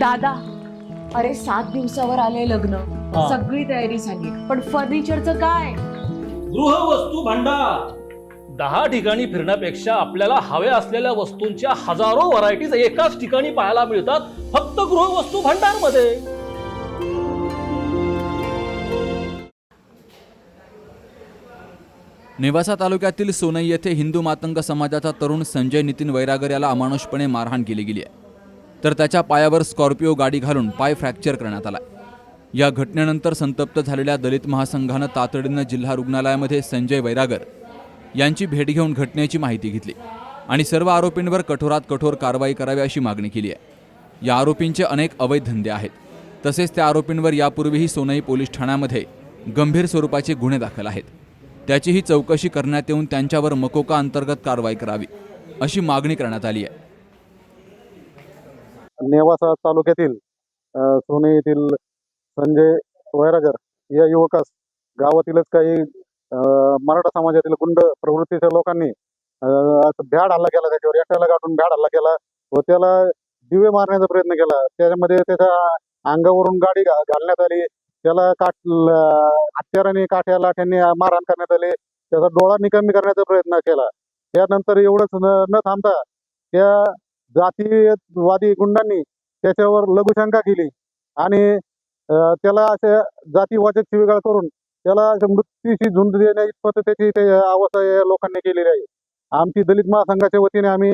दादा अरे सात दिवसावर आले लग्न. हा. सगळी तयारी झाली. पण फर्निचरचं काय? गृहवस्तू भांडार. दहा ठिकाणी फिरण्यापेक्षा आपल्याला हव्या असलेल्या वस्तूंच्या हजारो व्हरायटीज एकाच ठिकाणी पाहायला मिळतात फक्त गृहवस्तू भांडारमध्ये नेवासा तालुक्यातील सोनई येथे हिंदू मातंग समाजाचा तरुण संजय नितीन वैरागर याला अमानुषपणे मारहाण केली गेली आहे. तर त्याच्या पायावर स्कॉर्पिओ गाडी घालून पाय फ्रॅक्चर करण्यात आला. या घटनेनंतर संतप्त झालेल्या दलित महासंघानं तातडीनं जिल्हा रुग्णालयामध्ये संजय वैरागर यांची भेट घेऊन घटनेची माहिती घेतली आणि सर्व आरोपींवर कठोरात कठोर कारवाई करावी अशी मागणी केली आहे. या आरोपींचे अनेक अवैध धंदे आहेत. तसेच त्या आरोपींवर यापूर्वीही सोनई पोलीस ठाण्यामध्ये गंभीर स्वरूपाचे गुन्हे दाखल आहेत. त्याचीही चौकशी करण्यात येऊन त्यांच्यावर मकोका अंतर्गत कारवाई करावी अशी मागणी करण्यात आली आहे. नेवासा तालुक्यातील सोने येथील संजय वैरागर या युवकास गावातीलच काही अ, मराठा समाजातील गुंड प्रवृत्तीच्या लोकांनी भ्याड हल्ला केला त्याच्यावर एकट्याला गाठून भ्याड हल्ला केला व त्याला दिवे मारण्याचा प्रयत्न केला. त्याच्यामध्ये त्याच्या अंगावरून गाडी घालण्यात आली. त्याला काठ हत्याराने काठ्या लाठ्यांनी मारहाण करण्यात आली. त्याचा डोळा निकामी करण्याचा प्रयत्न केला. त्यानंतर एवढंच न थांबता त्या जातीवादी गुंडांनी त्याच्यावर लघुशंका केली. आणि त्याला असे जातीवाचक शिवीगाळ करून त्याला मृत्यूशी झुंज देण्या इतपत त्याची ते अवस्था या लोकांनी केलेली आहे. आमची दलित महासंघाच्या वतीने आम्ही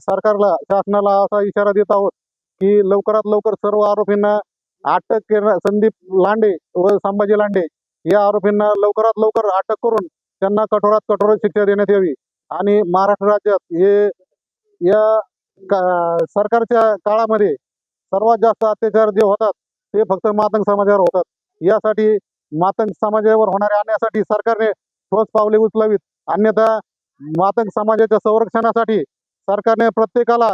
सरकारला शासनाला असा इशारा देत आहोत की लवकरात लवकर सर्व आरोपींना अटक करणं संदीप लांडे व संभाजी लांडे या आरोपींना लवकरात लवकर अटक करून त्यांना कठोरात कठोर शिक्षा देण्यात यावी. आणि महाराष्ट्र राज्यात हे या सरकारच्या काळामध्ये सर्वात जास्त अत्याचार जे होतात ते फक्त मातंग समाजावर होतात. यासाठी मातंग समाजावर होणाऱ्या अन्यायासाठी सरकारने ठोस पावले उचलावीत. अन्यथा मातंग समाजाच्या संरक्षणासाठी सरकारने प्रत्येकाला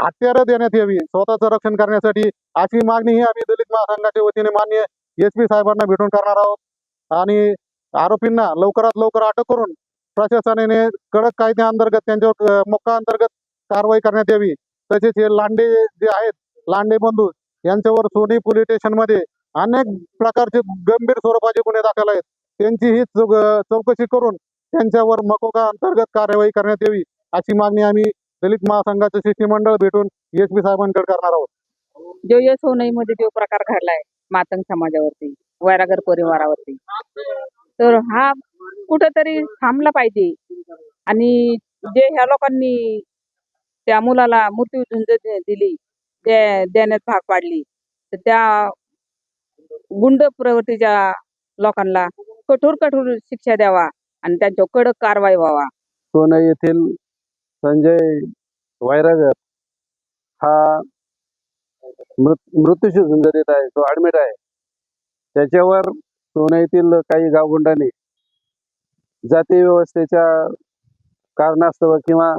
हत्यारं देण्यात यावी स्वतःचं रक्षण करण्यासाठी. अशी मागणी ही आम्ही दलित महासंघाच्या वतीने मान्य एस पी साहेबांना भेटून करणार आहोत. आणि आरोपींना लवकरात लवकर अटक करून प्रशासनाने कडक कायद्याअंतर्गत त्यांच्यावर अं, मोक्का अंतर्गत कारवाई करण्यात यावी. तसेच हे लांडे जे आहेत लांडे बंधू यांच्यावर सोनी पोलीस स्टेशनमध्ये अनेक प्रकारचे गंभीर स्वरूपाचे गुन्हे दाखल आहेत. त्यांची ही चौकशी करून त्यांच्यावर मकोका अंतर्गत कार्यवाही करण्यात यावी अशी मागणी आम्ही दलित महासंघाचे शिष्टमंडळ भेटून एस पी साहेबांकडे करणार आहोत. जो या हो सोनईमध्ये जो प्रकार घडलाय मातंग समाजावरती वैरागर परिवारावरती. तर हा कुठंतरी थांबला पाहिजे. आणि जे ह्या लोकांनी त्या मुलाला मृत्यू झुंज दिली दे- देण्यात भाग पाडली. तर त्या गुंड प्रवृत्तीच्या लोकांना कठोर कठोर शिक्षा द्यावा आणि त्यांच्यावर कडक कारवाई व्हावा. सोनई येथील संजय वैरागर हा मृत मृत्यूशी झुंज देत आहे तो ऍडमिट आहे. त्याच्यावर सोनईतील काही गावगुंडांनी जाती व्यवस्थेच्या कारणास्तव किंवा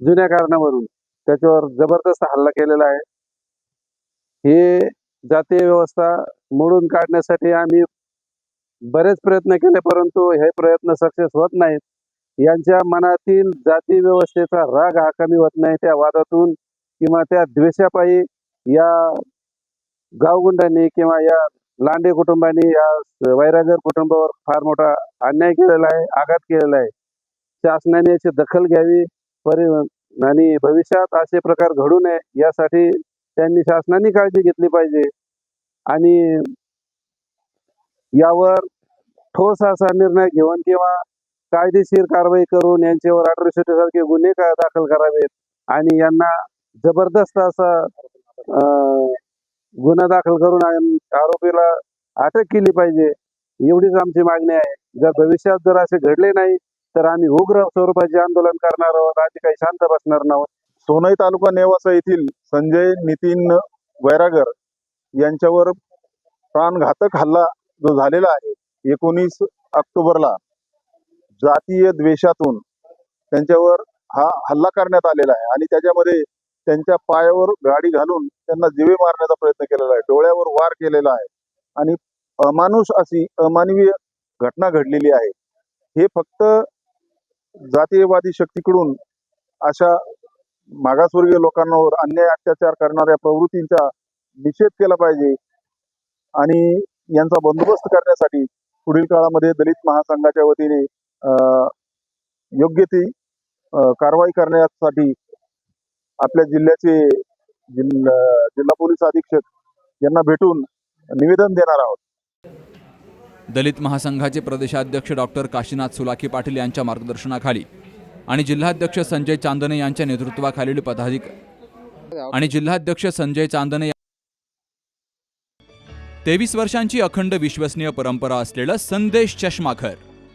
जुन्या कारणावरून त्याच्यावर जबरदस्त हल्ला केलेला आहे. हे जातीय व्यवस्था मोडून काढण्यासाठी आम्ही बरेच प्रयत्न केले परंतु हे प्रयत्न सक्सेस होत नाहीत. यांच्या मनातील जाती व्यवस्थेचा राग हा कमी होत नाही. त्या वादातून किंवा त्या द्वेषापायी या गावगुंडांनी किंवा या लांडे कुटुंबांनी या वैरागर कुटुंबावर फार मोठा अन्याय केलेला आहे आघात केलेला आहे. शासनाने याची दखल घ्यावी. परि आणि भविष्यात असे प्रकार घडू नये यासाठी त्यांनी शासनाने काळजी घेतली पाहिजे. आणि यावर ठोस असा निर्णय घेऊन किंवा कायदेशीर कारवाई करून यांच्यावर अट्रॉसिटी सारखे गुन्हे दाखल करावेत आणि यांना जबरदस्त असा गुन्हा दाखल करून आरोपीला अटक केली पाहिजे एवढीच आमची मागणी आहे. जर भविष्यात जर असे घडले नाही तर आम्ही उग्र स्वरूपाचे आंदोलन करणार आहोत. आम्ही काही शांत बसणार नाहोत सोनई तालुका नेवासा येथील संजय नितीन वैरागर यांच्यावर प्राणघातक हल्ला जो झालेला आहे एकोणीस ऑक्टोबरला जातीय द्वेषातून त्यांच्यावर हा हल्ला करण्यात आलेला आहे आणि त्याच्यामध्ये त्यांच्या पायावर गाडी घालून त्यांना जिवे मारण्याचा प्रयत्न केलेला आहे. डोळ्यावर वार केलेला आहे आणि अमानुष अशी अमानवीय घटना घडलेली आहे. हे फक्त जातीयवादी शक्तीकडून अशा मागासवर्गीय लोकांवर अन्याय अत्याचार करणाऱ्या प्रवृत्तींचा निषेध केला पाहिजे आणि यांचा बंदोबस्त करण्यासाठी पुढील काळामध्ये दलित महासंघाच्या वतीने अं, योग्य ती कारवाई करण्यासाठी आपल्या जिल्ह्याचे जिल्हा पोलीस अधीक्षक यांना भेटून निवेदन देणार आहोत. दलित महासंघाचे प्रदेशाध्यक्ष डॉक्टर काशीनाथ सुलाखी पाटील यांच्या मार्गदर्शनाखाली आणि जिल्हाध्यक्ष संजय चांदने यांच्या नेतृत्वाखालील पदाधिक आणि जिल्हाध्यक्ष संजय चांदने तेवीस वर्षांची अखंड विश्वसनीय परंपरा असलेलं संदेश चष्माघर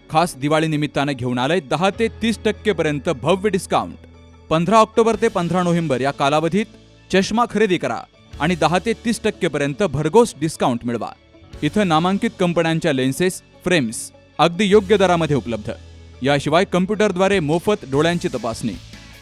खास दिवाळी निमित्तानं घेऊन आलंय दहा ते तीस टक्केपर्यंत भव्य डिस्काउंट पंधरा ऑक्टोबर ते पंधरा नोव्हेंबर या कालावधीत चष्मा खरेदी करा आणि दहा ते तीस टक्केपर्यंत भरघोस डिस्काउंट मिळवा. इथं नामांकित कंपन्यांच्या लेन्सेस फ्रेम्स अगदी योग्य दरामध्ये उपलब्ध. याशिवाय कम्प्युटरद्वारे मोफत डोळ्यांची तपासणी.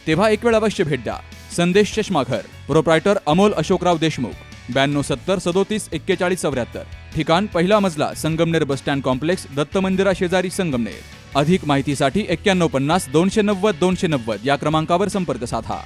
तेव्हा एक वेळ अवश्य भेट द्या. संदेश चष्माघर. प्रोप्रायटर अमोल अशोकराव देशमुख. ब्याण्णव सत्तर सदोतीस एक्केचाळीस चौऱ्याहत्तर. ठिकाण पहिला मजला Sangamner bus stand complex Datta मंदिरा शेजारी संगमनेर. अधिक माहितीसाठी एक्क्याण्णव पन्नास दोनशे नव्वद दोनशे नव्वद या क्रमांकावर संपर्क साधा.